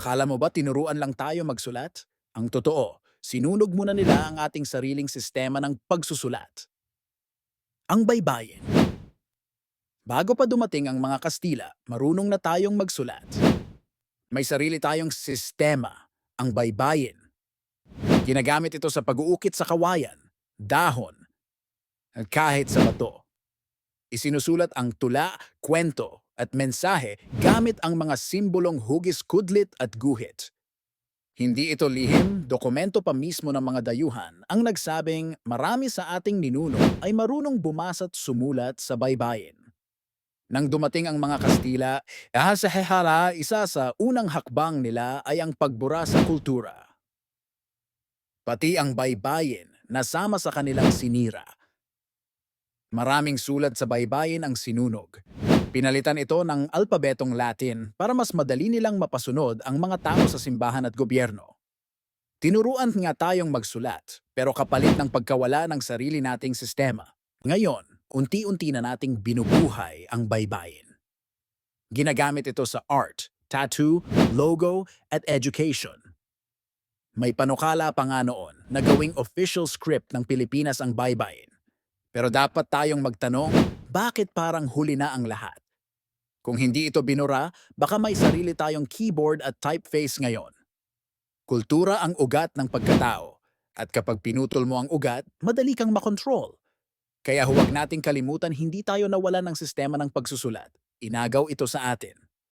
Akala mo ba tinuruan lang tayo magsulat? Ang totoo, sinunog muna nila ang ating sariling sistema ng pagsusulat. Ang baybayin. Bago pa dumating ang mga Kastila, marunong na tayong magsulat. May sarili tayong sistema, ang baybayin. Ginagamit ito sa pag-uukit sa kawayan, dahon, at kahit sa bato. Isinusulat ang tula, kwento, at mensahe gamit ang mga simbolong hugis kudlit at guhit. Hindi ito lihim, dokumento pa mismo ng mga dayuhan ang nagsabing marami sa ating ninuno ay marunong bumasa't sumulat sa baybayin. Nang dumating ang mga Kastila, ah, sa Hehara, isa sa unang hakbang nila ay ang pagbura sa kultura. Pati ang baybayin nasama sa kanilang sinira. Maraming sulat sa baybayin ang sinunog. Pinalitan ito ng alpabetong Latin para mas madali nilang mapasunod ang mga tao sa simbahan at gobyerno. Tinuruan nga tayong magsulat, pero kapalit ng pagkawala ng sarili nating sistema. Ngayon, unti-unti na nating binubuhay ang baybayin. Ginagamit ito sa art, tattoo, logo, at education. May panukala pa nga noon na gawing official script ng Pilipinas ang baybayin. Pero dapat tayong magtanong, bakit parang huli na ang lahat? Kung hindi ito binura, baka may sarili tayong keyboard at typeface ngayon. Kultura ang ugat ng pagkatao. At kapag pinutol mo ang ugat, madali kang makontrol. Kaya huwag nating kalimutan hindi tayo nawalan ng sistema ng pagsusulat. Inagaw ito sa atin.